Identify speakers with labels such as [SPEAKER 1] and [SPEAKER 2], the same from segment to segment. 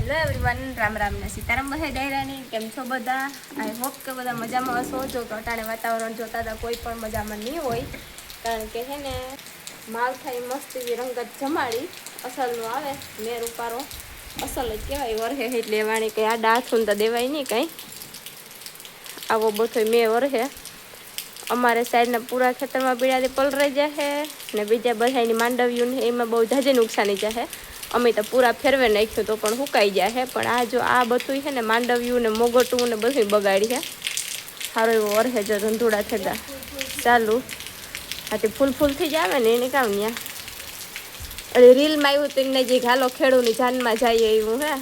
[SPEAKER 1] Hello everyone Ram Ram ને સીતારામ બહે ડાયરાની. કેમ છો બધા? આઈ હોપ કે બધા મજામાં હશો. જો કે અટાણે વાતાવરણ જોતા હતા, કોઈ પણ મજામાં નહીં હોય. કારણ કે હે ને માવઠાઈ મસ્ત એવી રંગત જમાડી. અસલનું આવે, મેર ઉપારો અસલ જ કહેવાય, વરહે એટલે વાણી કંઈ આડા હાથું તો દેવાય નહીં કંઈ. આવો બધો મેં વરહે. અમારે સાઈડના પૂરા ખેતરમાં પીડાથી પલરાઈ જશે ને બીજા બધાની માંડવ્યું એમાં બહુ જાજે નુકસાની જશે અમે તો પૂરા ફેરવે નાખ્યું તો પણ સુકાઈ જશે પણ આ જો આ બધું છે ને માંડવ્યું ને મોગટું ને બધું બગાડી છે સારો એવો વરસે જો ધંધુડા થતા ચાલુ. આથી ફૂલ ફૂલ થઈ જ આવે ને એને કામ ત્યાં અરે રીલમાં આવ્યું તો એને જે ઘાલો ખેડૂની જાનમાં જઈએ એવું હે.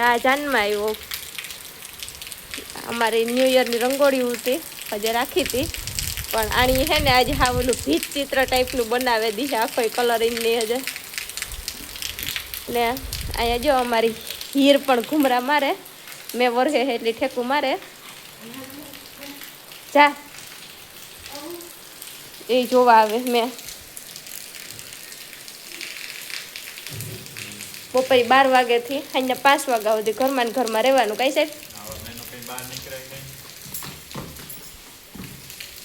[SPEAKER 1] આ જાનમાં આવ્યો. અમારી ન્યૂ યરની રંગોળી હતી હજે રાખી હતી પણ આણી હે ને આજે હા ઓલું ભીત ચિત્ર ટાઈપનું બનાવે દીધે આખો કલરિંગની હજે. ને અહીંયા જો અમારી હીર પણ ઘૂમરા મારે, મેં વરહે એટલી ઠેકું મારે. જા. એ જોવા આવે મેં. બપોરે બાર વાગ્યાથી, અહીંયા પાંચ વાગ્યા સુધી ઘરમાં ઘરમાં રહેવાનું. કઈ સાહેબ?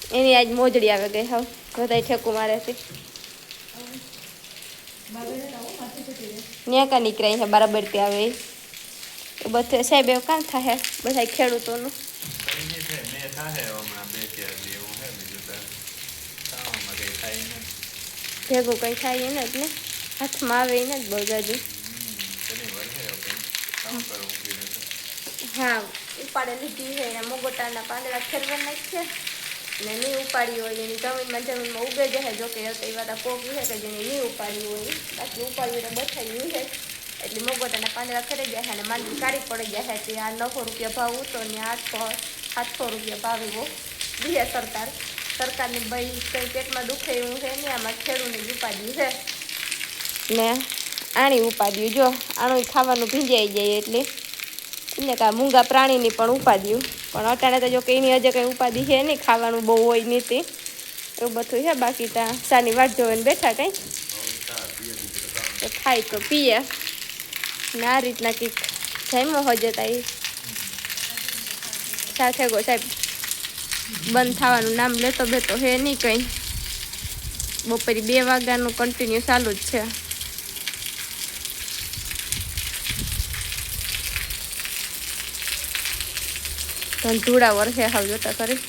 [SPEAKER 1] એની આજ મોજડી આવે ગઈ, હવે. બધા ઠેકું મારે છે. ન્યા કા નીકળાય છે બરાબર ત્યાં આવે એ. બધે સાહેબ એવું કામ થાય બધા ખેડૂતોનું. ભેગું કંઈ થાય એને જ ને? હાથમાં આવે એને જ બહુ જાજુ. હા ઉપાડે લીધી છે એના મોગોટાના પાંદડા ફેરવા નાખશે ને નહીં ઉપાડી હોય, એની જમીનમાં જમીનમાં ઉગે જાય જોકે એવા તો કોક છે કે જેને નહીં ઉપાડી હોય. બાકી ઉપાડી તો બચાવી છે. એટલે મગોટાના પાંદડા ગયા જાય અને માંડવી કાઢી પડી જાય તે આ નવસો રૂપિયા ભાવ ઉતો ને આઠસો, સાતસો રૂપિયા ભાવ એવો. દીએ સરકાર, સરકારની ભાઈ કંઈ પેટમાં દુખે એવું છે ને આમાં ખેડૂતની ઉપાડી છે. ને આણી ઉપાડ્યું, જો આણું ખાવાનું ભીંજાઈ જાય એટલે. એટલે કાં મૂંગા પ્રાણીની પણ ઉપાડ્યું. પણ અટાણે તો જો કે એની હજે કંઈ ઉપાધિ છે નહીં, ખાવાનું બહુ હોય નહીં એવું બધું છે, બાકી ત્યાં સાની વાટ જોઈને બેઠા કંઈ. ખાય તો પીએ. ને, આ રીતના કંઈક જમ્યો હજે તાઈ. સાથે ગો સાહેબ, બંધ થવાનું નામ લેતો બેતો હે નહીં કંઈ. બપોરે બે વાગ્યાનું કન્ટિન્યુ ચાલુ જ છે. ધૂળા વરસે હાવ જોતા કરી